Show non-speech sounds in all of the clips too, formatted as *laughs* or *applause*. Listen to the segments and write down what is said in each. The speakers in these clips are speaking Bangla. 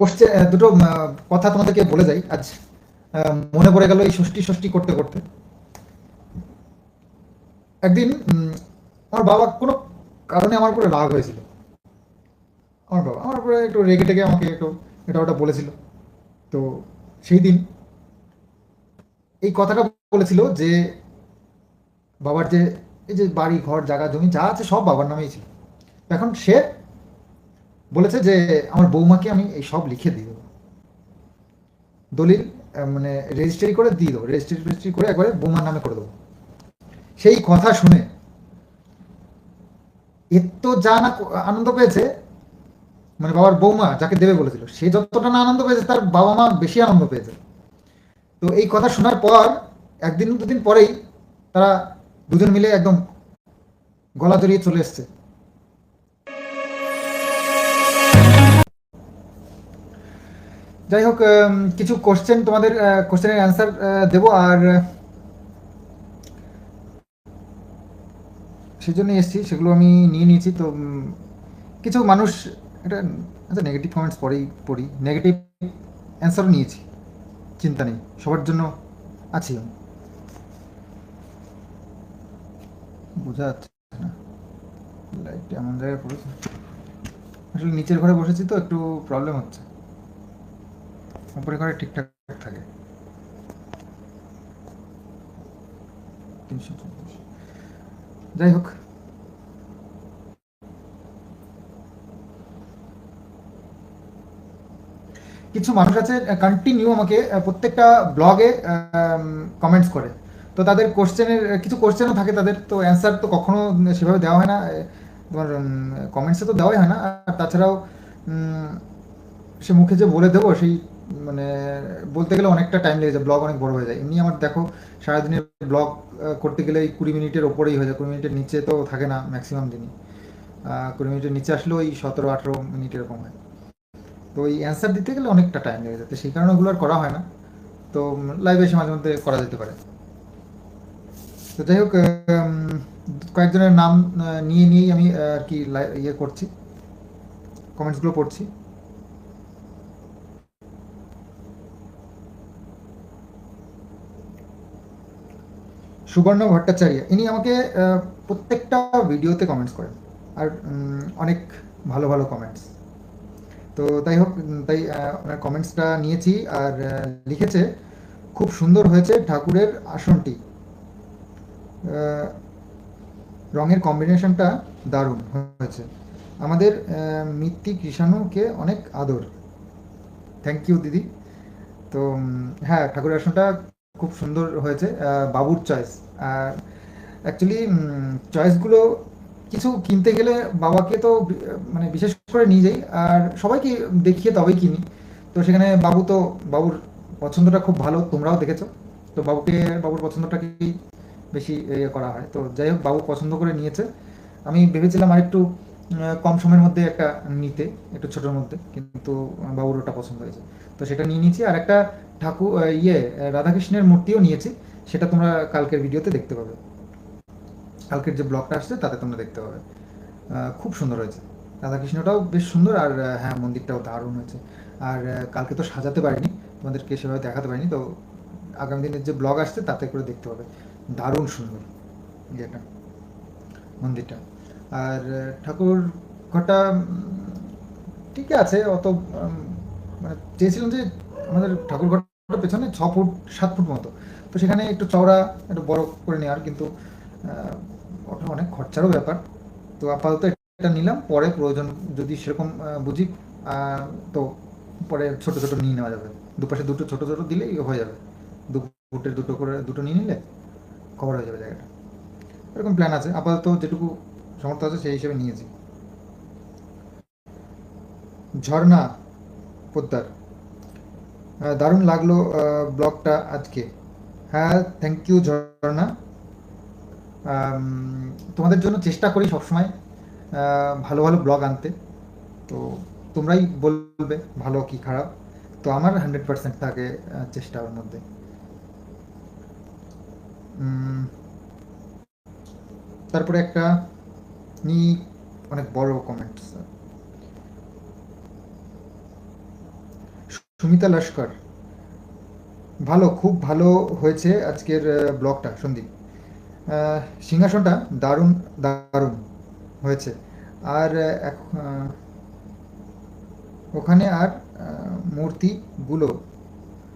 কোশ্চেন দুটো কথা তোমাদেরকে বলে যাই আজ। মনে পড়ে গেল এই ষষ্ঠী ষষ্ঠী করতে করতে। একদিন আমার বাবা কোনো কারণে আমার উপরে রাগ হয়েছিল। আমার বাবা, আমার উপরে একটু রেগে টেগে আমাকে একটু এটা ওটা বলেছিল। তো সেই দিন এই কথাটা বলেছিল যে, বাবার যে, এই যে বাড়ি, ঘর, জায়গা, জমি যা আছে সব বাবার নামেই ছিল। এখন সে বলেছে যে আমার বৌমাকে আমি এই সব লিখে দেবো। দলিল মানে রেজিস্ট্রি করে দিয়ে দেবো। রেজিস্ট্রি রেজিস্ট্রি করে একবারে বৌমার নামে করে দেবো। সেই কথা শুনে এত যা না আনন্দ পেয়েছে মানে বাবার বৌমা যাকে দেবে বলেছিল, সে যতটা না আনন্দ পেয়েছে, তার বাবা মা বেশি আনন্দ পেয়েছে। তো এই কথা শোনার পর, একদিন দুদিন পরেই তারা দুজন মিলে একদম গলা জড়িয়ে চলে এসছে। যাই হোক কিছু কোশ্চেন তোমাদের কোশ্চেনের অ্যান্সার দেবো আর সেই জন্যই এসেছি, সেগুলো আমি নিয়ে নিয়েছি। তো কিছু মানুষ, এটা আচ্ছা নেগেটিভ কমেন্টস পরেই পড়ি। নেগেটিভ অ্যান্সারও নিয়েছি, চিন্তা নেই, সবার জন্য আছি আমি। বোঝা যাচ্ছে না। লাইটটা এমন জায়গায় পড়েছে। আসলে নিচের ঘরে বসেছি তো, একটু প্রবলেম হচ্ছে। উপরে ঘরে ঠিকঠাক থাকে। যাই হোক। কিছু মানুষ আছে কন্টিনিউ আমাকে প্রত্যেকটা ব্লগে কমেন্টস করে। তো তাদের কোশ্চেনের কিছু কোশ্চেনও থাকে তাদের, তো অ্যান্সার তো কখনো সেভাবে দেওয়া হয় না। তোমার কমেন্টসে তো দেওয়াই হয় না। আর তাছাড়াও সে মুখে যে বলে দেবো, সেই মানে বলতে গেলে অনেকটা টাইম লেগে যায় ব্লগ অনেক বড় হয়ে যায়। এমনি আমার দেখো, সারাদিনের ব্লগ করতে গেলে এই কুড়ি মিনিটের ওপরেই হয়ে যায়। কুড়ি মিনিটের নিচে তো থাকে না ম্যাক্সিমাম দিনই। কুড়ি মিনিটের নিচে আসলেও ওই সতেরো, আঠেরো মিনিট এরকম হয়। তো এই অ্যান্সার দিতে গেলে অনেকটা টাইম লেগে যেতে সেই কারণে ওগুলো আর করা হয় না। তো লাইভে এসে মাঝে মধ্যে করা যেতে পারে। তো যাই হোক কয়েকজনের নাম নিয়ে নিয়েই আমি আর কি ইয়ে করছি। কমেন্টসগুলো পড়ছি। সুবর্ণ ভট্টাচার্য, ইনি আমাকে প্রত্যেকটা ভিডিওতে কমেন্টস করেন, আর অনেক ভালো ভালো কমেন্টস তো তাই হোক তাই ওনার কমেন্টসটা নিয়েছি, আর লিখেছে, খুব সুন্দর হয়েছে ঠাকুরের আসনটি। রঙের কম্বিনেশনটা দারুণ হয়েছে। আমাদের মিত্তি কৃষাণুকে অনেক আদর। থ্যাংক ইউ দিদি। তো হ্যাঁ ঠাকুরের আসনটা খুব সুন্দর হয়েছে বাবুর চয়েস অ্যাকচুয়ালি চয়েসগুলো কিছু কিনতে গেলে বাবাকে তো মানে বিশেষ করে নিয়ে যাই, আর সবাইকে দেখিয়ে তবেই কিনি। তো সেখানে বাবু তো, বাবুর পছন্দটা খুব ভালো, তোমরাও দেখেছ। তো বাবুকে, বাবুর পছন্দটাকেই বেশি ইয়ে করা হয়? তো যাই হোক, বাবু পছন্দ করে নিয়েছে। আমি ভেবেছিলাম আর একটু কম সময়ের মধ্যে একটা নিতে, একটু ছোটোর মধ্যে, কিন্তু বাবুর ওটা পছন্দ হয়েছে। তো সেটা নিয়ে নিয়েছি, আর একটা ঠাকুর ইয়ে রাধাকৃষ্ণের মূর্তিও নিয়েছি। সেটা তোমরা কালকের ভিডিওতে দেখতে পাবে। কালকের যে ব্লগটা আসছে, তাতে তোমরা দেখতে পাবে। খুব সুন্দর হয়েছে। রাধাকৃষ্ণটাও বেশ সুন্দর, আর হ্যাঁ মন্দিরটাও দারুণ হয়েছে। আর কালকে তো সাজাতে পারিনি, তোমাদেরকে সেভাবে দেখাতে পারিনি, তো আগামী দিনের যে ব্লগ আসছে, তাতে করে দেখতে পাবে। দারুণ সুন্দর ইয়েটা মন্দিরটা। আর ঠাকুর ঘরটা ঠিকই আছে, অত মানে চেয়েছিলাম যে আমাদের ঠাকুর ঘরটা পেছনে ছ ফুট, সাত ফুট মতো। তো সেখানে একটু চওড়া, একটু বড় করে নেওয়ার কিন্তু ওটা অনেক খরচারও ব্যাপার। তো আপাতত এটা নিলাম, পরে প্রয়োজন যদি সেরকম বুঝি তো পরে ছোট ছোট নিয়ে নেওয়া যাবে। দুপাশে দুটো ছোট ছোট দিলেই হয়ে যাবে। দু ফুটের দুটো করে, দুটো নিয়ে নিলে কভার হয়ে যাবে জায়গাটা। এরকম প্ল্যান আছে। আপাতত যেটুকু সমর্থ আছে সেই হিসেবে নিয়েছি। ঝর্ণা, পোদ্দার। দারুণ লাগল ব্লগটা আজকে। হ্যাঁ থ্যাংক ইউ ঝর্ণা তোমাদের জন্য চেষ্টা করি সবসময় ভালো ভালো ব্লগ আনতে। তো তোমরাই বলবে ভালো কি খারাপ। তো আমার হান্ড্রেড পার্সেন্ট থাকে চেষ্টা ওর মধ্যে। তারপরে একটা নি অনেক বড় কমেন্টস সুমিতা লস্কর। ভালো, খুব ভালো হয়েছে আজকের ব্লগটা, সন্দীপ। সিংহাসনটা দারুণ দারুণ হয়েছে। আর ওখানে আর মূর্তিগুলো,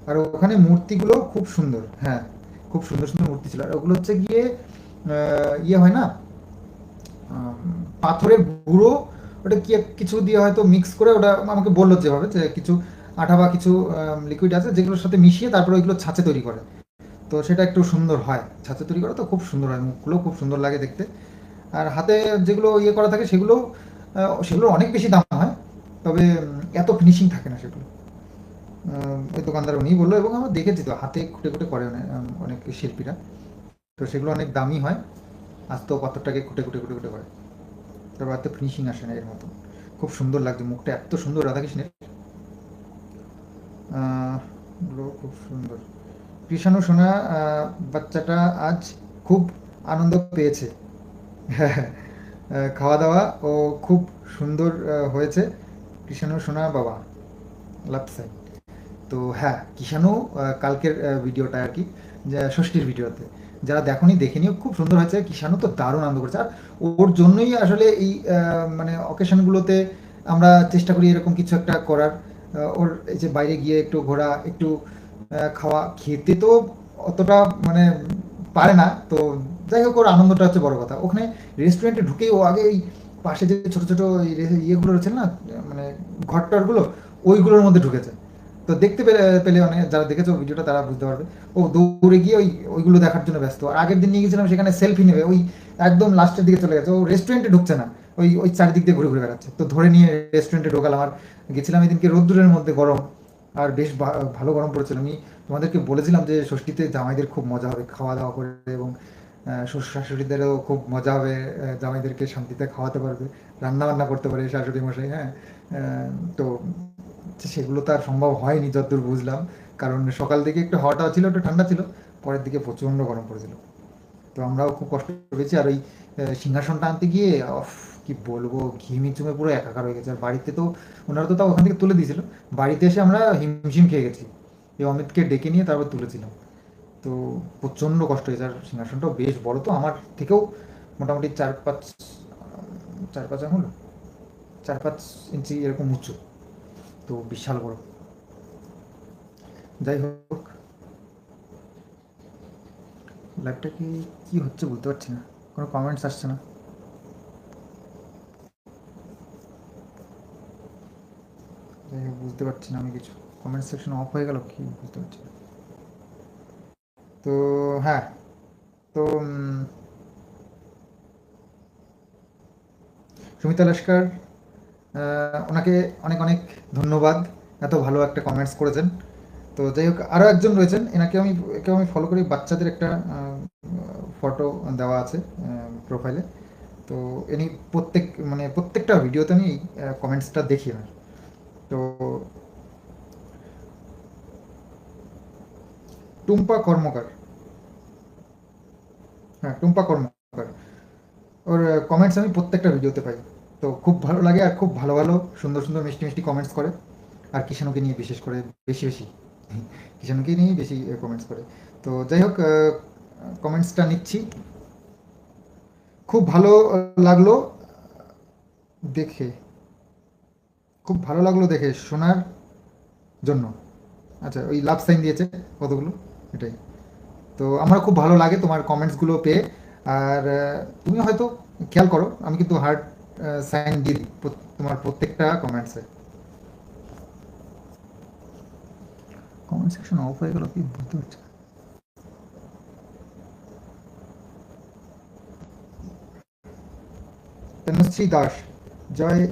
আর ওখানে মূর্তিগুলো খুব সুন্দর হ্যাঁ খুব সুন্দর সুন্দর মূর্তি ছিল। আর ওগুলো হচ্ছে গিয়ে ইয়ে হয় না পাথরের গুঁড়ো, ওটা কি কিছু দিয়ে হয়তো মিক্স করে ওটা আমাকে বলল যেভাবে যে কিছু আঠা বা কিছু লিকুইড আছে, যেগুলোর সাথে মিশিয়ে তারপরে ওইগুলো ছাঁচে তৈরি করে। তো সেটা একটু সুন্দর হয়। ছাঁচে তৈরি করা তো খুব সুন্দর হয়, মুখগুলো খুব সুন্দর লাগে দেখতে। আর হাতে যেগুলো ইয়ে করা থাকে সেগুলো সেগুলো অনেক বেশি দাম হয়, তবে এত ফিনিশিং থাকে না সেগুলো। ওই দোকানদার উনিই বলল, এবং আমরা দেখেছি তো, হাতে খুঁটে খুঁটে করে অনেক শিল্পীরা। তো সেগুলো অনেক দামি হয় আজ আস্ত পাথরটাকে খুঁটে খুঁটে খুঁটে খুঁটে করে। তারপর এত ফিনিশিং আসে না এর মতো। খুব সুন্দর লাগছে, মুখটা এত সুন্দর, রাধাকৃষ্ণের। খুব সুন্দর। কৃষাণু সোনা বাচ্চাটা আজ খুব আনন্দ পেয়েছে। খাওয়া দাওয়া ও খুব সুন্দর হয়েছে। কৃষাণু সোনা বাবা লাপসাই তো হ্যাঁ কিষাণু কালকের ভিডিওটা আর কি ষষ্ঠীর ভিডিওতে। যারা দেখনি, দেখে নিও, খুব সুন্দর হয়েছে। কিষাণু তো দারুণ আনন্দ করেছে। আর ওর জন্যই আসলে এই মানে অকেশনগুলোতে আমরা চেষ্টা করি এরকম কিছু একটা করার। ওর এই যে বাইরে গিয়ে একটু ঘোরা, একটু খাওয়া, খেতে তো অতটা মানে পারে না। তো যাই হোক, ওর আনন্দটা হচ্ছে বড় কথা। ওখানে রেস্টুরেন্টে ঢুকেই ও আগে এই পাশে যে ছোট ছোট ইয়েগুলো রয়েছে না মানে ঘরটরগুলো ওইগুলোর মধ্যে ঢুকেছে। তো দেখতে পেলে পেলে মানে যারা দেখেছ ভিডিওটা, তারা বুঝতে পারবে। ও দৌড়ে গিয়ে ওই, ওইগুলো দেখার জন্য ব্যস্ত। আর আগের দিন নিয়ে গেছিলাম সেখানে সেলফি নেবে। ওই একদম লাস্টের দিকে চলে গেছে। ও রেস্টুরেন্টে ঢুকছে না। ওই ওই চারিদিক দিয়ে ঘুরে ঘুরে বেড়াচ্ছে। তো ধরে নিয়ে রেস্টুরেন্টে ঢোকালাম আর গেছিলাম এদিনকে রোদ্দুরের মধ্যে গরম। আর বেশ ভালো গরম পড়েছিল। আমি তোমাদেরকে বলেছিলাম যে ষষ্ঠীতে জামাইদের খুব মজা হবে খাওয়া দাওয়া করে এবং শ্বশুর শাশুড়িদেরও খুব মজা হবে জামাইদেরকে শান্তিতে খাওয়াতে পারবে রান্না বান্না করতে পারে শাশুড়ি মশাই হ্যাঁ? তো সেগুলো তো আর সম্ভব হয়নি যতদূর বুঝলাম। কারণ সকাল দিকে একটু হাওয়াটা ছিল, একটু ঠান্ডা ছিল, পরের দিকে প্রচণ্ড গরম পড়েছিল। তো আমরাও খুব কষ্ট পেয়েছি। আর ওই সিংহাসনটা আনতে গিয়ে কি বলব ঘিমি চুমে পুরো একাকার হয়ে গেছে। আর বাড়িতে তো ওনারা তো তাও ওখান থেকে তুলে দিয়েছিল। বাড়িতে এসে আমরা হিমশিম খেয়ে গেছি। এই অমিতকে ডেকে নিয়ে তারপর তুলেছিলাম। তো প্রচণ্ড কষ্ট হয়েছে। আর সিংহাসনটাও বেশ বড় তো। আমার থেকেও মোটামুটি চার পাঁচ চার পাঁচ আঙুল? চার পাঁচ ইঞ্চি এরকম উঁচু। তো বিশাল বড়। যাই হোক। লাইভটা কি কি হচ্ছে বলতে পারছি না। কোনো কমেন্টস আসছে না। যাই হোক বুঝতে পারছি না আমি কিছু। কমেন্ট সেকশন অফ হয়ে গেল কি বুঝতে পারছি না। তো হ্যাঁ তো সুমিতা লস্কর ওনাকে অনেক অনেক ধন্যবাদ। এত ভালো একটা কমেন্টস করেছেন। তো যাই হোক আরও একজন রয়েছেন। এনাকে আমি, একেও আমি ফলো করি। বাচ্চাদের একটা ফটো দেওয়া আছে প্রোফাইলে তো ইনি প্রত্যেক মানে প্রত্যেকটা ভিডিওতে আমি কমেন্টসটা দেখি না তো টুম্পা কর্মকার। হ্যাঁ টুম্পা কর্মকার। ওর কমেন্টস আমি প্রত্যেকটা ভিডিওতে পাই। তো খুব ভালো লাগে আর খুব ভালো ভালো সুন্দর সুন্দর মিষ্টি মিষ্টি কমেন্টস করে। আর কিষাণুকে নিয়ে বিশেষ করে বেশি বেশি। কিষাণুকে নিয়েই বেশি কমেন্টস করে। তো যাই হোক কমেন্টসটা নিচ্ছি। খুব ভালো লাগল দেখে। খুব ভালো লাগল দেখে শোনার জন্য। আচ্ছা ওই লাভ সাইন দিয়েছে কতগুলো? এটাই। তো আমার খুব ভালো লাগে তোমার কমেন্টসগুলো পেয়ে। আর তুমি হয়তো খেয়াল করো, আমি কিন্তু হার্ট সাইন দিয়ে দিই তোমার প্রত্যেকটা কমেন্টসে কমেন্ট সেকশন অফ হয়ে গেল, কি বুঝতে পারছি। তনুশ্রী দাস, জয়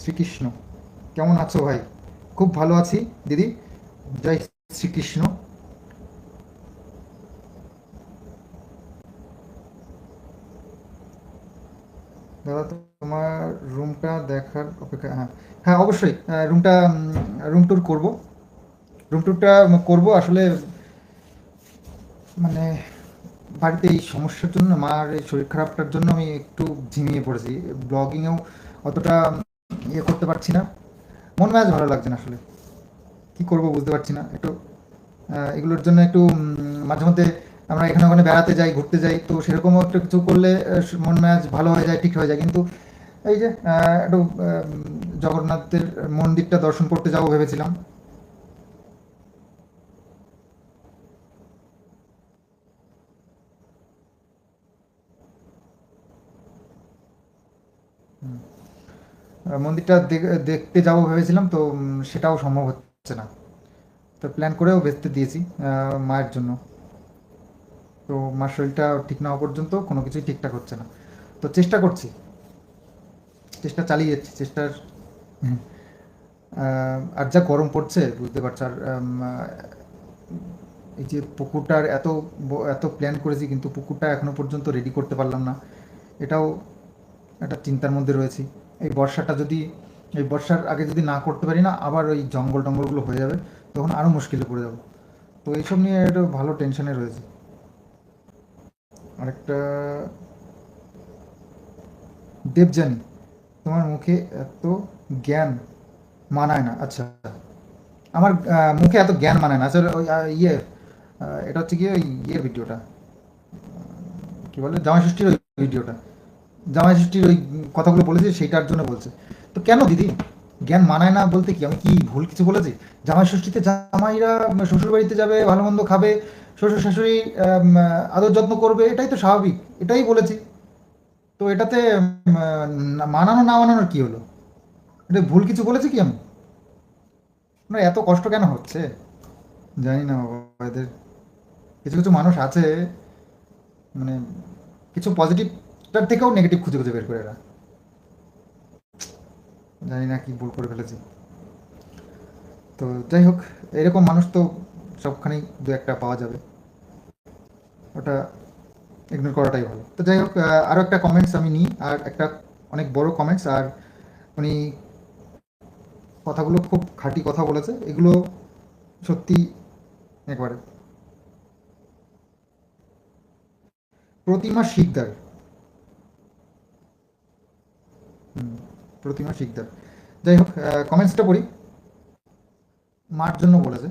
শ্রীকৃষ্ণ। কেমন আছো ভাই? খুব ভালো আছি, দিদি। জয় শ্রীকৃষ্ণ। দাদা, তোমার রুমটা দেখার অপেক্ষা হ্যাঁ হ্যাঁ অবশ্যই রুমটা রুম ট্যুর করব। রুম ট্যুরটা করব আসলে মানে বাড়িতে এই সমস্যার জন্য, মার এই শরীর খারাপটার জন্য আমি একটু ঝিমিয়ে পড়েছি। ব্লগিংয়েও অতটা ইয়ে করতে পারছি না। মন ম্যাচ ভালো লাগছে না আসলে। কি করব বুঝতে পারছি না। একটু এগুলোর জন্য একটু মাঝে মধ্যে আমরা এখানে ওখানে বেড়াতে যাই, ঘুরতে যাই, তো সেরকমও একটু কিছু করলে মন ম্যাচ ভালো হয়ে যায়, ঠিক হয়ে যায়। কিন্তু এই যে একটু জগন্নাথের মন্দিরটা দর্শন করতে যাব ভেবেছিলাম। মন্দিরটা দেখ- দেখতে যাব ভেবেছিলাম, তো সেটাও সম্ভব হচ্ছে না। তো প্ল্যান করেও বেচতে দিয়েছি মায়ের জন্য। তো মার শরীরটা ঠিক না হওয়া পর্যন্ত কোনো কিছুই ঠিকঠাক হচ্ছে না। তো চেষ্টা করছি। চেষ্টা চালিয়ে যাচ্ছি, চেষ্টার আর যা গরম পড়ছে, বুঝতে পারছ। আর এই যে পুকুরটার এত এত প্ল্যান করেছি, কিন্তু পুকুরটা এখনও পর্যন্ত রেডি করতে পারলাম না। এটাও একটা চিন্তার মধ্যে রয়েছি। এই বর্ষাটা যদি, এই বর্ষার আগে যদি না করতে পারি না, আবার ওই জঙ্গল টঙ্গলগুলো হয়ে যাবে, তখন আরও মুশকিলে পড়ে যাব। তো এইসব নিয়ে একটা ভালো টেনশনে রয়েছে। আরেকটা দেবজানি তোমার মুখে এত জ্ঞান মানায় না। আচ্ছা আমার মুখে এত জ্ঞান মানায় না। আসলে ওই ইয়ে এটা হচ্ছে ওই ইয়ের ভিডিওটা। কি বলে? জামাই ষষ্ঠীর ওই ভিডিওটা। জামাই ষষ্ঠীর ওই কথাগুলো বলেছে, সেইটার জন্য বলছে। তো কেন দিদি? জ্ঞান মানায় না বলতে কি? আমি কি ভুল কিছু বলেছি? জামাই ষষ্ঠীতে জামাইরা শ্বশুর বাড়িতে যাবে, ভালো মন্দ খাবে, শ্বশুর শাশুড়ি আদর যত্ন করবে, এটাই তো স্বাভাবিক। এটাই বলেছি। তো এটাতে মানানো, না মানানোর কি হলো? এটা ভুল কিছু বলেছি কি আমি? না, এত কষ্ট কেন হচ্ছে? জানি না বাবা, এদের কিছু কিছু মানুষ আছে মানে কিছু পজিটিভটার থেকেও নেগেটিভ খুঁজে খুঁজে বের করে এরা। জানি না কি ভুল করে ফেলেছি। তো যাই হোক, এরকম মানুষ তো সবখানেই দু একটা পাওয়া যাবে। ওটা ইগনোর করাটাই ভালো। তো যাই হোক আরও একটা কমেন্টস আমি নিই, আর একটা অনেক বড় কমেন্টস আর উনি কথাগুলো খুব খাঁটি কথা বলেছে। এগুলো সত্যি একবারে। প্রতিমা শিকদার হুম, প্রতিমা শিকদার। যাই হোক কমেন্টসটা পড়ি। মার জন্য বলেছে।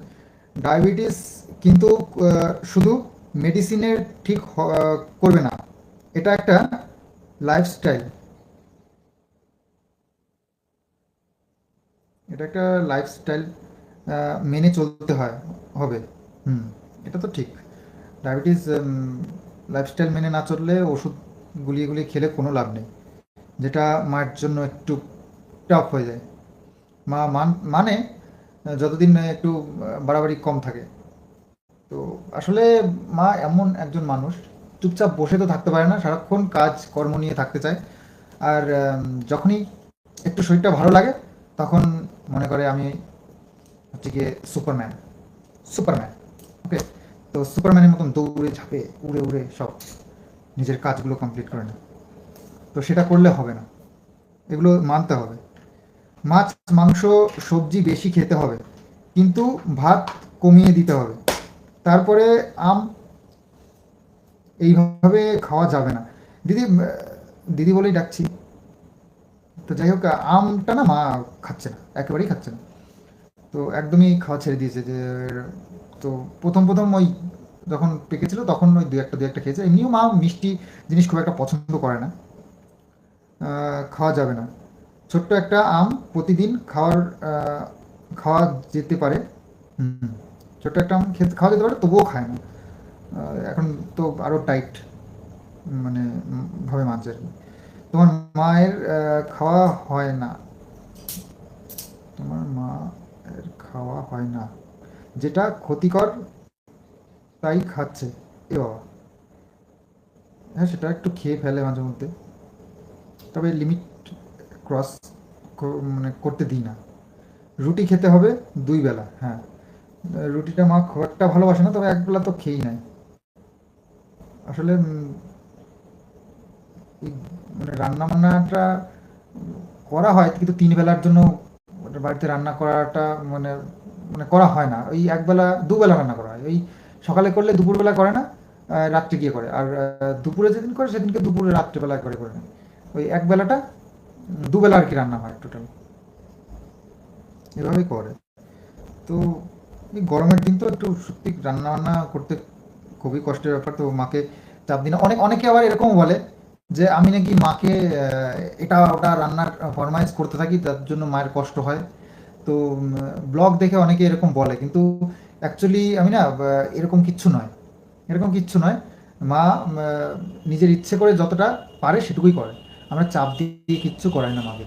ডায়াবেটিস কিন্তু শুধু মেডিসিনের ঠিক করবে না। এটা একটা লাইফস্টাইল এটা একটা লাইফস্টাইল মেনে চলতে হয়, হবে। হুম, এটা তো ঠিক। ডায়াবেটিস লাইফস্টাইল মেনে না চললে ওষুধ গুলিয়ে গুলিয়ে খেলে কোনো লাভ নেই। যেটা মায়ের জন্য একটু টাফ হয়ে যায়। মা মান মানে যতদিন একটু বাড়াবাড়ি কম থাকে। তো আসলে মা এমন একজন মানুষ, চুপচাপ বসে তো থাকতে পারে না, সারাক্ষণ কাজ, কর্ম নিয়ে থাকতে চায়। আর যখনই একটু শরীরটা ভালো লাগে, তখন মনে করে আমি হচ্ছে গিয়ে সুপারম্যান সুপারম্যান ওকে তো সুপারম্যানের মতন দৌড়ে, ঝাঁপে, উড়ে উড়ে সব নিজের কাজগুলো কমপ্লিট করে না তো সেটা করলে হবে না। এগুলো মানতে হবে। মাছ, মাংস, সবজি বেশি খেতে হবে, কিন্তু ভাত কমিয়ে দিতে হবে। তারপরে আম এইভাবে খাওয়া যাবে না। দিদি দিদি বলেই ডাকছি। তো যাই হোক, আমটা না মা খাচ্ছে না, একেবারেই খাচ্ছে না। তো একদমই খাওয়া ছেড়ে দিয়েছে যে, তো প্রথম প্রথম ওই যখন পেকেছিল তখন ওই দু একটা দু একটা খেয়েছে। এমনিও মা মিষ্টি জিনিস খুব একটা পছন্দ করে না। খাওয়া যাবে না। ছোট্ট একটা আম প্রতিদিন খাওয়ার খাওয়া যেতে পারে। হুম, ছোট্ট একটা আম খেতে, খাওয়া যেতে পারে, তবুও খায় না। এখন তো আরও টাইট মানে ভাবে মানছে আর কি। তোমার মায়ের খাওয়া হয় না। তোমার মায়ের খাওয়া হয় না। যেটা ক্ষতিকর, তাই খাচ্ছে। এ বাবা। হ্যাঁ সেটা একটু খেয়ে ফেলে মাঝে মধ্যে। তবে লিমিট ক্রস মানে করতে দিই না। রুটি খেতে হবে দুই বেলা হ্যাঁ। রুটিটা মা খুব একটা ভালোবাসে না, তবে এক বেলা তো খেয়েই নেয়। আসলে মানে রান্না বান্নাটা করা হয়, কিন্তু তিন বেলার জন্য বাড়িতে রান্না করাটা মানে মানে করা হয় না। ওই একবেলা দুবেলা রান্না করা হয়। ওই সকালে করলে দুপুরবেলা করে না রাত্রে গিয়ে করে। আর দুপুরে যেদিন করে, সেদিনকে দুপুরে রাত্রেবেলা করে করে না ওই এক বেলাটা দুবেলা আর কি রান্না হয় টোটাল এভাবেই করে। তো এই গরমের দিন তো একটু সত্যি রান্না বান্না করতে খুবই কষ্টের ব্যাপার। তো মাকে চাপ দিই না। অনেক, অনেকে আবার এরকম বলে যে, আমি নাকি মাকে এটা, ওটা রান্নার ফরমাইজ করতে থাকি, তার জন্য মায়ের কষ্ট হয়। তো ব্লগ দেখে অনেকে এরকম বলে। কিন্তু অ্যাকচুয়ালি আমি না এরকম কিচ্ছু নয়। এরকম কিচ্ছু নয়। মা নিজের ইচ্ছে করে যতটা পারে সেটুকুই করে। আমরা চাপ দিয়ে কিচ্ছু করাই না মাকে।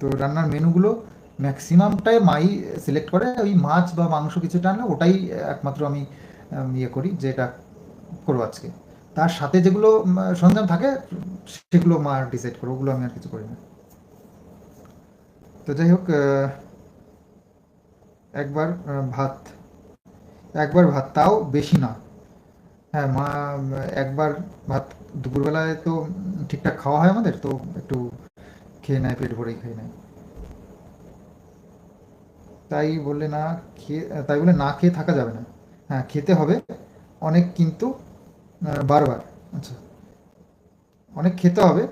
তো রান্নার মেনুগুলো ম্যাক্সিমামটাই মাই সিলেক্ট করে, ওই মাছ বা মাংস কিছুটা আনলে ওটাই একমাত্র আমি ইয়ে করি যে এটা করব আজকে। তার সাথে যেগুলো সরঞ্জাম থাকে, সেগুলো মা ডিসাইড করে ওগুলো আমি আর কিছু করি না। তো যাই হোক একবার ভাত একবার ভাত, তাও বেশি না। হ্যাঁ মা, একবার ভাত দুপুরবেলায় তো ঠিকঠাক খাওয়া হয় আমাদের, তো একটু খেয়ে নেয়, পেট ভরেই খেয়ে নেয়। তাই বললে না খেয়ে, তাই বলে না খেয়ে থাকা যাবে না। হ্যাঁ খেতে হবে, অনেক কিন্তু বারবার আচ্ছা। অনেক খেতে হবে,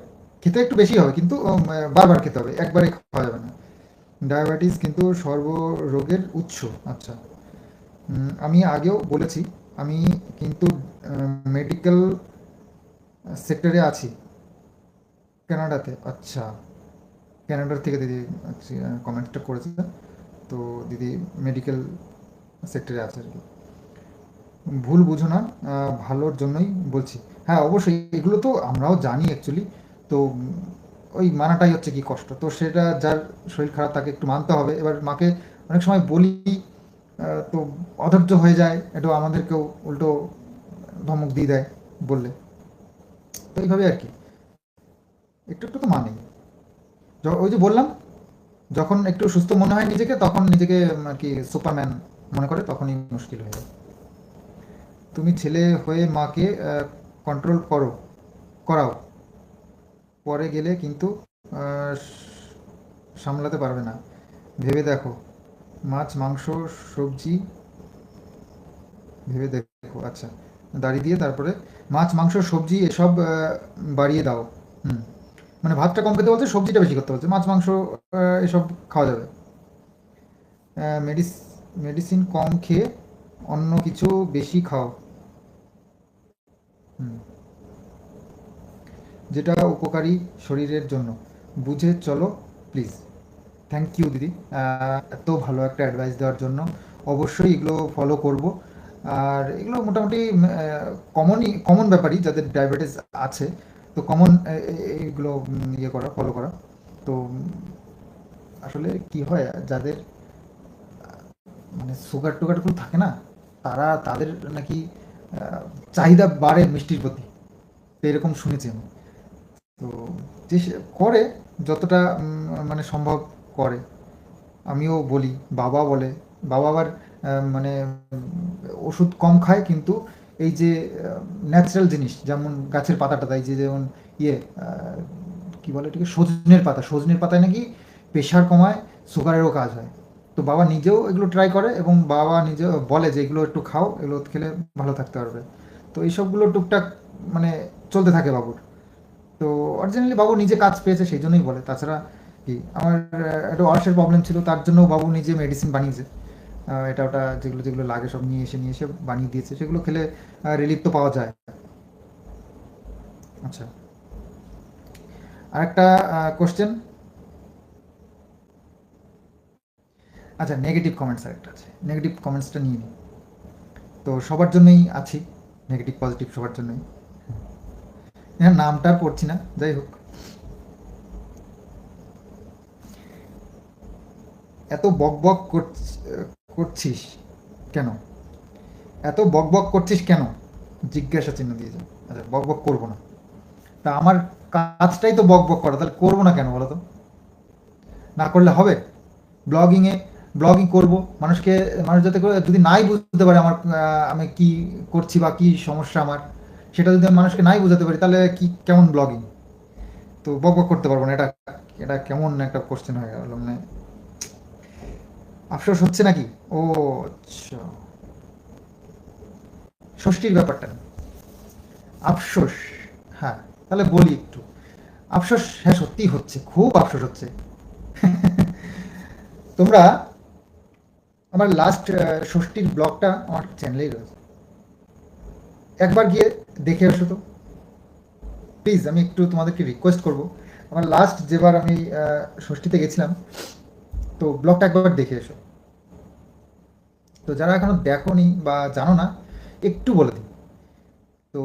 খেতে একটু বেশি হবে, কিন্তু বারবার খেতে হবে, একবারে খাওয়া যাবে না। ডায়াবেটিস কিন্তু সর্বরোগের উৎস আচ্ছা। আমি আগেও বলেছি আমি কিন্তু মেডিকেল সেক্টরে আছি কানাডাতে আচ্ছা ক্যানাডার থেকে দিদি কমেন্টটা করেছে। তো দিদি মেডিকেল সেক্টরে আছে আর কি। ভুল বুঝো না ভালোর জন্যই বলছি। হ্যাঁ অবশ্যই, এগুলো তো আমরাও জানি অ্যাকচুয়ালি তো, ওই মানাটাই হচ্ছে কি কষ্ট। তো সেটা যার শরীর খারাপ, তাকে একটু মানতে হবে। এবার মাকে অনেক সময় বলি তো অধৈর্য হয়ে যায় একটু আমাদেরকেও উল্টো ধমক দিয়ে দেয় বললে। তো এইভাবে আর কি। একটু একটু তো মানেই। ওই যে বললাম, যখন একটু সুস্থ মনে হয় নিজেকে, তখন নিজেকে আর কি, সুপারম্যান মনে করে, তখনই মুশকিল হয়ে যায়। তুমি ছেলে হয়ে মাকে কন্ট্রোল করো, করাও। পরে গেলে কিন্তু সামলাতে পারবে না। ভেবে দেখো মাছ, মাংস, সবজি ভেবে দেখো আচ্ছা। দাঁড়িয়ে দিয়ে তারপরে মাছ, মাংস, সবজি এসব বাড়িয়ে দাও। হুম। মানে ভাতটা কম খেতে বলছে সবজিটা বেশি করতে বলছে। মাছ, মাংস এসব খাওয়া যাবে। মেডিস, মেডিসিন কম খেয়ে অন্য কিছু বেশি খাও। যেটা উপকারী শরীরের জন্য। বুঝে চলো, প্লিজ। থ্যাংক ইউ দিদি। এত ভালো একটা অ্যাডভাইস দেওয়ার জন্য। অবশ্যই এগুলো ফলো করব। আর এগুলো মোটামুটি কমনই কমন ব্যাপারই যাদের ডায়াবেটিস আছে। তো কমন এইগুলো ইয়ে করা ফলো করা। তো, আসলে কি হয়, যাদের মানে সুগার টুগারগুলো থাকে না, তারা তাদের নাকি চাহিদা বাড়ে মিষ্টির প্রতি। তো এরকম শুনেছি আমি। তো করে, যতটা মানে সম্ভব করে। আমিও বলি, বাবা বলে। বাবা আবার মানে ওষুধ কম খায় কিন্তু এই যে ন্যাচারাল জিনিস, যেমন গাছের পাতাটা, তাই যে যেমন ইয়ে কি বলে এটাকে, সজনের পাতা। সজনের পাতায় নাকি প্রেশার কমায়, সুগারেরও কাজ হয়। তো বাবা নিজেও এগুলো ট্রাই করে এবং বাবা নিজে বলে যে, এগুলো একটু খাও, এগুলো খেলে ভালো থাকতে পারবে। তো এইসবগুলো টুকটাক মানে চলতে থাকে বাবুর। তো অরিজিনালি বাবু নিজে কাজ পেয়েছে, সেই জন্যই বলে। তাছাড়া কি, আমার একটা অর্সের প্রবলেম ছিল, তার জন্য বাবু নিজে মেডিসিন বানিয়েছে। এটা ওটা যেগুলো যেগুলো লাগে সব নিয়ে এসে নিয়ে এসে বানিয়ে দিয়েছে। সেগুলো খেলে রিলিফ তো পাওয়া যায়। আচ্ছা। আরেকটা কোশ্চেন আচ্ছা নেগেটিভ কমেন্টস আরেকটা আছে। নেগেটিভ কমেন্টসটা নিয়ে নিই তো সবার জন্যই আছি। নেগেটিভ পজিটিভ সবার জন্যই। হ্যাঁ নামটা পড়ছি না। যাই হোক। এত বক বক করছ- করছিস কেন? এত বক বক করছিস কেন? জিজ্ঞাসা চিহ্ন দিয়ে দিয়েছে আচ্ছা বক বক করব না। তা আমার কাজটাই তো বক বক করা, তাহলে করব না কেন বলো তো? না করলে হবে? ব্লগিংয়ে ব্লগিং করব। মানুষকে, মানুষ যাতে করে, যদি নাই বুঝতে পারে আমার আমি কি করছি বা কি সমস্যা আমার, সেটা যদি আমি মানুষকে নাই বোঝাতে পারি, তাহলে কি, কেমন ব্লগিং? তো বক বক করতে পারব না। এটা এটা কেমন একটা কোশ্চেন হয়ে গেল মানে আফসোস হচ্ছে নাকি? ও আচ্ছা। ষষ্ঠীর ব্যাপারটা। আফসোস হ্যাঁ তাহলে বলি একটু। আফসোস হ্যাঁ সত্যিই হচ্ছে, খুব আফসোস হচ্ছে। *laughs* তোমরা আমার লাস্ট ষষ্ঠীর ব্লগটা আমার চ্যানেলেই রয়েছে। একবার গিয়ে দেখে আসো তো। প্লিজ আমি একটু তোমাদেরকে রিকোয়েস্ট করব। আমার লাস্ট যেবার আমি ষষ্ঠীতে গেছিলাম তো ব্লগটা একবার দেখে এসো। তো যারা এখনও দেখোনি বা জানো না, একটু বলে দিই। তো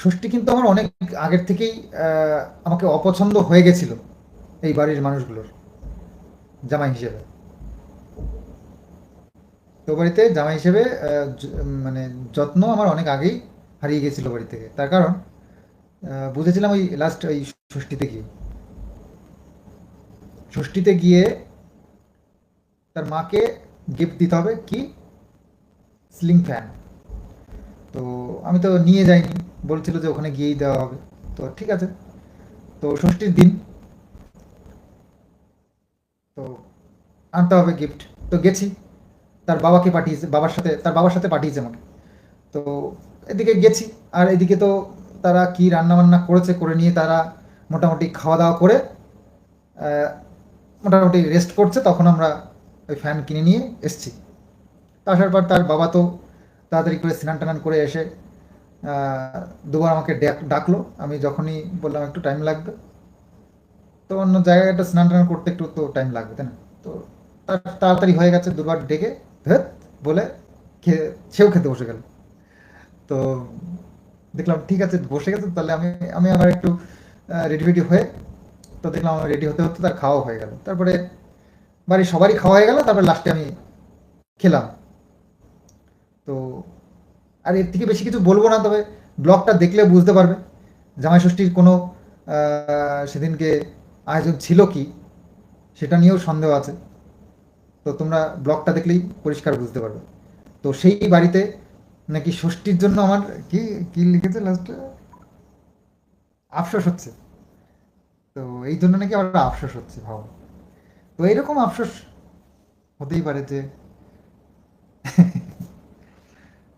ষষ্ঠী কিন্তু আমার অনেক আগের থেকেই আমাকে অপছন্দ হয়ে গেছিল এই বাড়ির মানুষগুলোর, জামাই হিসেবে। তো বাড়িতে জামাই হিসেবে মানে যত্ন আমার অনেক আগেই হারিয়ে গেছিল বাড়ি থেকে। তার কারণ বুঝেছিলাম ওই লাস্ট ওই ষষ্ঠীতে গিয়ে। ষষ্ঠীতে গিয়ে তার মাকে গিফট দিতে হবে কি? স্লিং ফ্যান তো আমি তো নিয়ে যাইনি, বলছিল যে ওখানে গিয়েই দেওয়া হবে। তো ঠিক আছে। তো ষষ্ঠীর দিন তো আনতে হবে গিফট তো গেছি। তার বাবাকে পাঠিয়েছে, বাবার সাথে, তার বাবার সাথে পাঠিয়েছে আমাকে। তো এদিকে গেছি, আর এদিকে তো তারা কি রান্না বান্না করেছে করে নিয়ে তারা মোটামুটি খাওয়া দাওয়া করে মোটামুটি রেস্ট করছে। তখন আমরা ওই ফ্যান কিনে নিয়ে এসছি। আসার পর তার বাবা তো তাড়াতাড়ি করে স্নান টানান করে এসে দুবার আমাকে ডাক- ডাকলো। আমি যখনই বললাম, একটু টাইম লাগবে? তো অন্য জায়গায় একটা স্নান টান করতে একটু তো টাইম লাগবে, তাই না? তো তাড়াতাড়ি হয়ে গেছে, দুবার ডেকে ধেত বলে খেয়ে, সেও খেতে বসে গেল। তো দেখলাম, ঠিক আছে, বসে গেছে, তাহলে আমি আমি আবার একটু রেডি ফেডি হয়ে, তো দেখলাম, আমার রেডি হতে হতে তার খাওয়া হয়ে গেল। তারপরে বাড়ির সবারই খাওয়া হয়ে গেল, তারপরে লাস্টে আমি খেলাম। তো, আর এর থেকে বেশি কিছু বলব না, তবে ব্লগটা দেখলে বুঝতে পারবে। জামাই ষষ্ঠীর কোনো সেদিনকে আয়োজন ছিল কি, সেটা নিয়েও সন্দেহ আছে। তো তোমরা ব্লগটা দেখলেই পরিষ্কার বুঝতে পারবে। তো সেই বাড়িতে নাকি ষষ্ঠীর জন্য আমার কি কি লিখেছে লাস্টে আফসোস হচ্ছে। তো এই জন্য নাকি আমার আফসোস হচ্ছে, ভাবো। এইরকম আফসোস হতেই পারে যে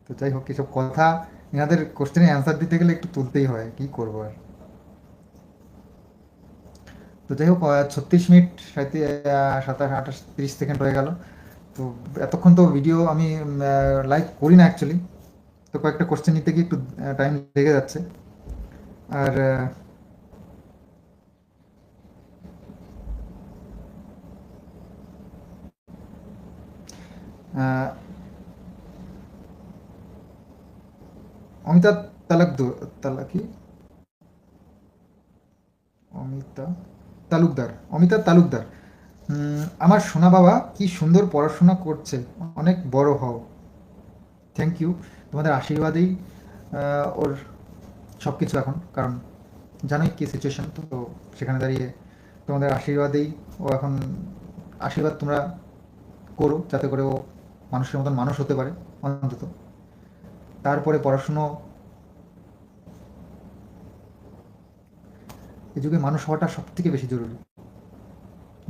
তো যাই হোক, এসব কথা এনাদের কোশ্চেনে অ্যান্সার দিতে গেলে একটু তুলতেই হয়, কি করব আর? তো যাই হোক ছত্রিশ মিনিট সাতাশ, আঠাশ, তিরিশ সেকেন্ড হয়ে গেল। তো এতক্ষণ তো ভিডিও আমি লাইভ করি না অ্যাকচুয়ালি তো কয়েকটা কোশ্চেন নিতে গিয়ে একটু টাইম লেগে যাচ্ছে। আর অমিতা তালাকদুর তালা কি? অমিতা তালুকদার অমিতা তালুকদার। আমার সোনা বাবা কি সুন্দর পড়াশোনা করছে, অনেক বড় হও। থ্যাংক ইউ তোমাদের আশীর্বাদেই ওর সব কিছু এখন, কারণ জানোই কি সিচুয়েশন তো সেখানে দাঁড়িয়ে তোমাদের আশীর্বাদেই ও এখন আশীর্বাদ তোমরা করো, যাতে করে ও মানুষের মতন মানুষ হতে পারে, অন্তত। তারপরে পড়াশুনো। এই যুগে মানুষ হওয়াটা সব থেকে বেশি জরুরি।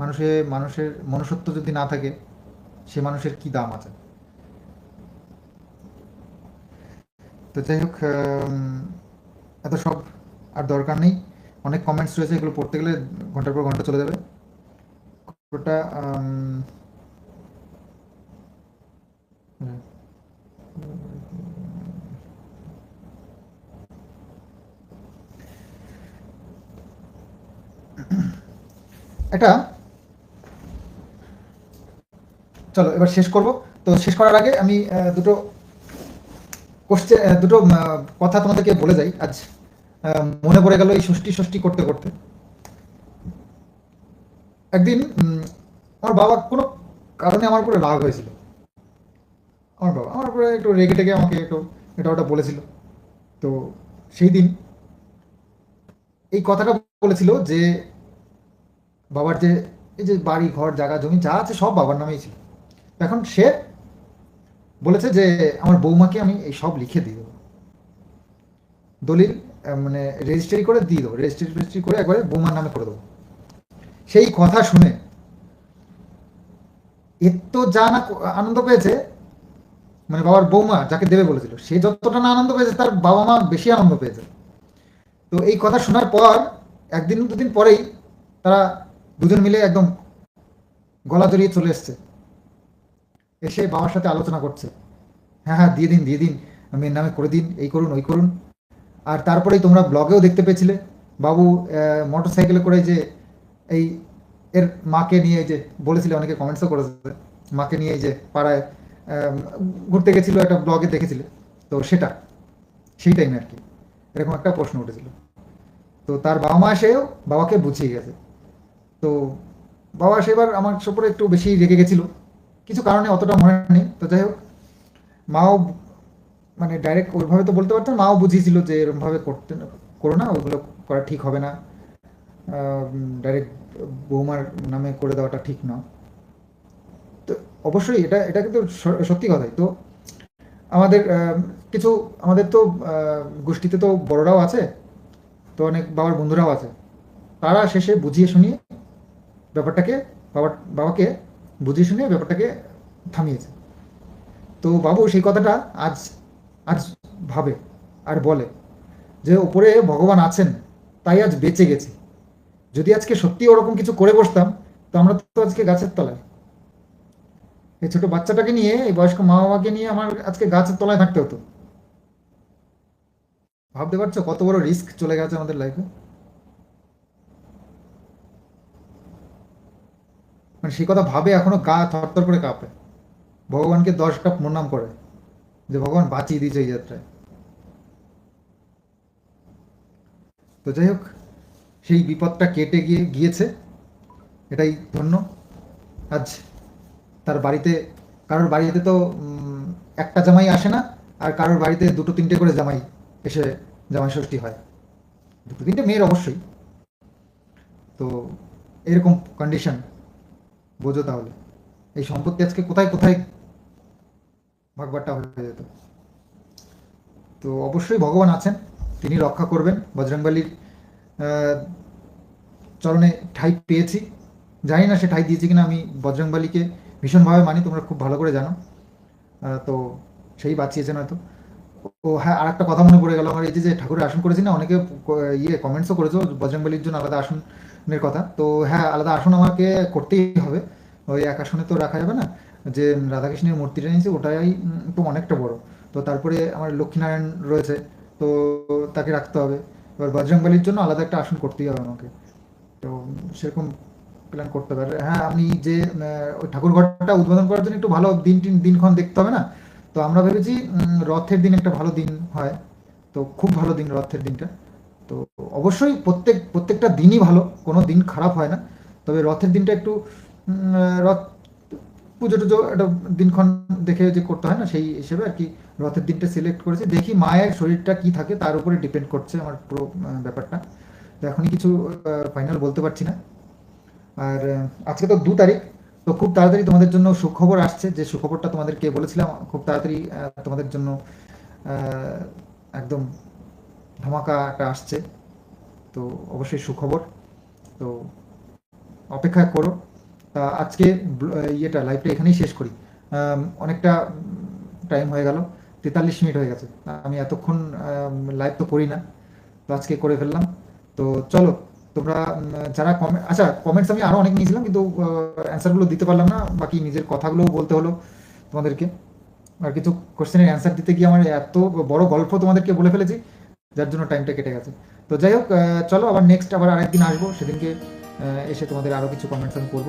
মানুষে, মানুষের মনুষ্যত্ব যদি না থাকে, সে মানুষের কি দাম আছে? তো যাই হোক এত সব আর দরকার নেই। অনেক কমেন্টস রয়েছে, এগুলো পড়তে গেলে ঘণ্টার পর ঘণ্টা চলে যাবে। ওটা এটা চলো, এবার শেষ করব। তো শেষ করার আগে আমি দুটো কোশ্চেন দুটো কথা তোমাদেরকে বলে যাই আজ। মনে পড়ে গেল এই ষষ্ঠী ষষ্ঠী করতে করতে। একদিন আমার বাবা কোনো কারণে আমার উপরে রাগ হয়েছিল। আমার বাবা, আমার উপরে একটু রেগে টেগে আমাকে একটু এটা ওটা বলেছিল। তো সেই দিন এই কথাটা বলেছিল যে বাবার যে, এই যে বাড়ি, ঘর, জায়গা, জমি যা আছে সব বাবার নামেই ছিল। এখন সে বলেছে যে আমার বৌমাকে আমি এই সব লিখে দিয়ে দেবো। দলিল মানে রেজিস্ট্রি করে দিয়ে দেবো রেজিস্ট্রি রেজিস্ট্রি করে একবারে বৌমার নামে করে দেবো। সেই কথা শুনে এত যা না আনন্দ পেয়েছে মানে বাবার বৌমা যাকে দেবে বলেছিল, সে যতটা না আনন্দ পেয়েছে, তার বাবা মা বেশি আনন্দ পেয়েছে। তো এই কথা শোনার পর, একদিন দুদিন পরেই তারা দুজন মিলে একদম গলা জড়িয়ে চলে এসছে। এসে বাবার সাথে আলোচনা করছে। হ্যাঁ হ্যাঁ দিয়ে দিন দিয়ে দিন মেয়ের নামে করে দিন, এই করুন, ওই করুন। আর তারপরেই তোমরা ব্লগেও দেখতে পেয়েছিলে। বাবু মোটর সাইকেলে করে যে এই এর মাকে নিয়ে যে বলেছিলে, অনেকে কমেন্টসও করেছে, মাকে নিয়ে যে পাড়ায় ঘুরতে গেছিল, একটা ব্লগে দেখেছিলে। তো সেটা, সেই টাইমে আর কি, এরকম একটা প্রশ্ন উঠেছিল। তো তার বাবা মা এসেও বাবাকে বুঝিয়ে গেছে। তো বাবা সেবার আমার উপরে একটু বেশি রেগে গেছিল। কিছু কারণে অতটা মনে নেই তো যাই হোক, মাও মানে ডাইরেক্ট ওইভাবে তো বলতে পারতেন মাও বুঝিয়েছিল যে এরকমভাবে করতে করো না, ওগুলো করা ঠিক হবে না। ডাইরেক্ট বৌমার নামে করে দেওয়াটা ঠিক না। তো অবশ্যই এটা এটা কিন্তু সত্যি কথাই। তো আমাদের কিছু, আমাদের তো গোষ্ঠীতে তো বড়রাও আছে, তো অনেক বাবার বন্ধুরাও আছে। তারা শেষে বুঝিয়ে শুনিয়ে ব্যাপারটাকে, বাবার, বাবাকে বুঝিয়ে শুনিয়ে ব্যাপারটাকে থামিয়েছে। তো বাবু সেই কথাটা আজ আজ ভাবে আর বলে যে ওপরে ভগবান আছেন, তাই আজ বেঁচে গেছি। যদি আজকে সত্যি ওরকম কিছু করে বসতাম, তো আমরা তো আজকে গাছের তলায়। এই ছোট বাচ্চাটাকে নিয়ে, এই বয়স্ক মা বাবাকে নিয়ে আমার আজকে গাছের তলায় থাকতে হতো। ভাবতে পারছ কত বড় রিস্ক চলে গেছে আমাদের লাইফে মানে সেই কথা ভাবে এখনও গা থরথর করে কাঁপে। ভগবানকে দশ কাপ প্রণাম করে যে, ভগবান বাঁচিয়ে দিয়েছে এই যাত্রায়। তো যাই হোক, সেই বিপদটা কেটে গিয়ে, গিয়েছে। এটাই ধন্য। আজ তার বাড়িতে, কারোর বাড়িতে তো একটা জামাই আসে না, আর কারোর বাড়িতে দুটো তিনটে করে জামাই এসে জামাই ষষ্ঠী হয়। দুটো তিনটে মেয়ের অবশ্যই। তো এরকম কন্ডিশন বোঝো তাহলে। এই সম্পত্তি আজকে কোথায় কোথায় ভাগবারটা হয়ে যেত? তো অবশ্যই ভগবান আছেন, তিনি রক্ষা করবেন। বজরংবলীর চরণে ঠাই পেয়েছি। জানি না সে ঠাই দিয়েছি কিনা, আমি বজরংবলীকে ভীষণভাবে মানি, তোমরা খুব ভালো করে জানো। তো সেই বাঁচিয়েছেন হয়তো। ও হ্যাঁ আর একটা কথা মনে পড়ে গেল আমার, এই যে ঠাকুরের আসন করেছি না, অনেকে ইয়ে কমেন্টসও করেছ, বজরংবলীর জন্য আলাদা আসনের কথা। তো হ্যাঁ আলাদা আসন আমাকে করতেই হবে। ওই এক আসনে তো রাখা যাবে না, যে রাধাকৃষ্ণের মূর্তিটা নিয়েছি, ওটাই তো অনেকটা বড়। তো তারপরে আমার লক্ষ্মীনারায়ণ রয়েছে, তো তাকে রাখতে হবে। এবার বজরংবলীর জন্য আলাদা একটা আসন করতেই হবে আমাকে। তো সেরকম প্ল্যান করতে পারে। হ্যাঁ আপনি যে ওই ঠাকুর ঘরটা উদ্বোধন করার জন্য একটু ভালো দিন টিন, দিনক্ষণ দেখতে হবে না? তো আমরা ভেবেছি রথের দিন একটা ভালো দিন হয়। তো খুব ভালো দিন রথের দিনটা। তো অবশ্যই প্রত্যেক, প্রত্যেকটা দিনই ভালো, কোনো দিন খারাপ হয় না। তবে রথের দিনটা একটু রথ, পুজো টুজো একটা দিনক্ষণ দেখে যে করতে হয় না, সেই হিসেবে আর কি রথের দিনটা সিলেক্ট করেছি। দেখি মায়ের শরীরটা কি থাকে, তার উপরে ডিপেন্ড করছে আমার পুরো ব্যাপারটা। তো এখনই কিছু ফাইনাল বলতে পারছি না। আর আজকে তো দু তারিখ, তো খুব তাড়াতাড়ি তোমাদের জন্য সুখবর আসছে। যে সুখবরটা তোমাদেরকে বলেছিলাম, খুব তাড়াতাড়ি তোমাদের জন্য একদম ধামাকাটা আসছে। তো অবশ্যই সুখবর। তো অপেক্ষা করো। তা আজকে ইয়েটা লাইভটা এখানেই শেষ করি। অনেকটা টাইম হয়ে গেল, তেতাল্লিশ মিনিট হয়ে গেছে। আমি এতক্ষণ লাইভ তো করি না। তো আজকে করে ফেললাম। তো চলো তোমরা যারা কমেন্ট আচ্ছা কমেন্টস আমি আরও অনেক নিয়েছিলাম, কিন্তু অ্যান্সারগুলো দিতে পারলাম না, বাকি নিজের কথাগুলোও বলতে হলো তোমাদেরকে। আর কিছু কোশ্চেনের অ্যান্সার দিতে গিয়ে আমার এত বড় গল্প তোমাদেরকে বলে ফেলেছি, যার জন্য টাইমটা কেটে গেছে। তো যাই হোক চলো আবার নেক্সট আবার আরেকদিন আসব, সেদিনকে এসে তোমাদের আরও কিছু কমেন্টস আমি করব।